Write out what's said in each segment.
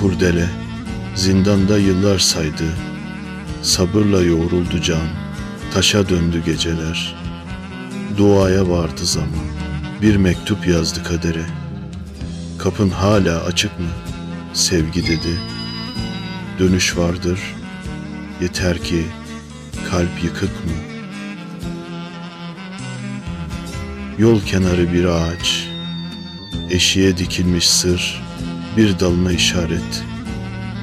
kurdele, zindanda yıllar saydı. Sabırla yoğruldu can, taşa döndü geceler. Duaya vardı zaman, bir mektup yazdı kadere. Kapın hala açık mı? Sevgi dedi. Dönüş vardır, yeter ki kalp yıkık mı? Yol kenarı bir ağaç, eşiğe dikilmiş sır, bir dalına işaret.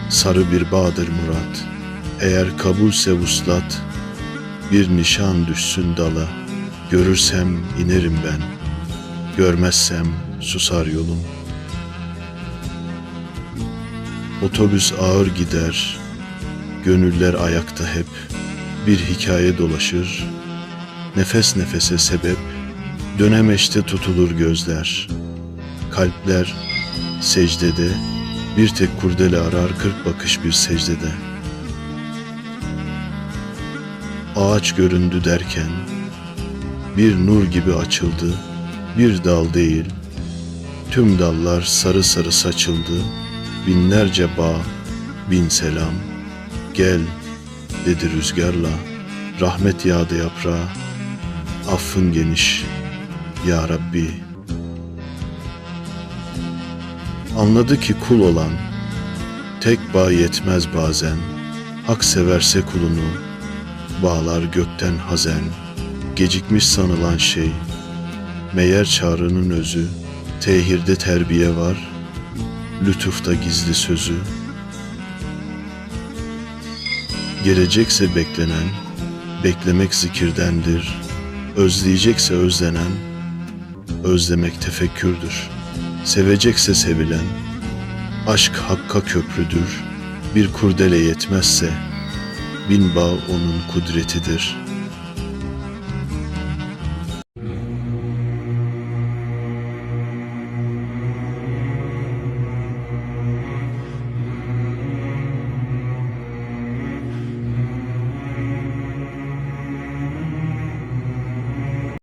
Sarı bir bağdır murat, eğer kabulse vuslat, bir nişan düşsün dala, görürsem inerim ben, görmezsem susar yolum. Otobüs ağır gider, gönüller ayakta hep, bir hikaye dolaşır, nefes nefese sebep, dönemeçte tutulur gözler. Kalpler secdede, bir tek kurdele arar kırk bakış bir secdede. Ağaç göründü derken, bir nur gibi açıldı, bir dal değil, tüm dallar sarı sarı saçıldı, binlerce bağ, bin selam, gel dedi rüzgarla, rahmet yağdı yaprağa, affın geniş, ya Rabbi. Anladı ki kul olan, tek bağ yetmez bazen, hak severse kulunu, bağlar gökten hazen, gecikmiş sanılan şey, meğer çağrının özü, tehirde terbiye var, lütufta gizli sözü. Gelecekse beklenen, beklemek zikirdendir, özleyecekse özlenen, özlemek tefekkürdür. Sevecekse sevilen, aşk hakka köprüdür. Bir kurdele yetmezse, bin bağ onun kudretidir.''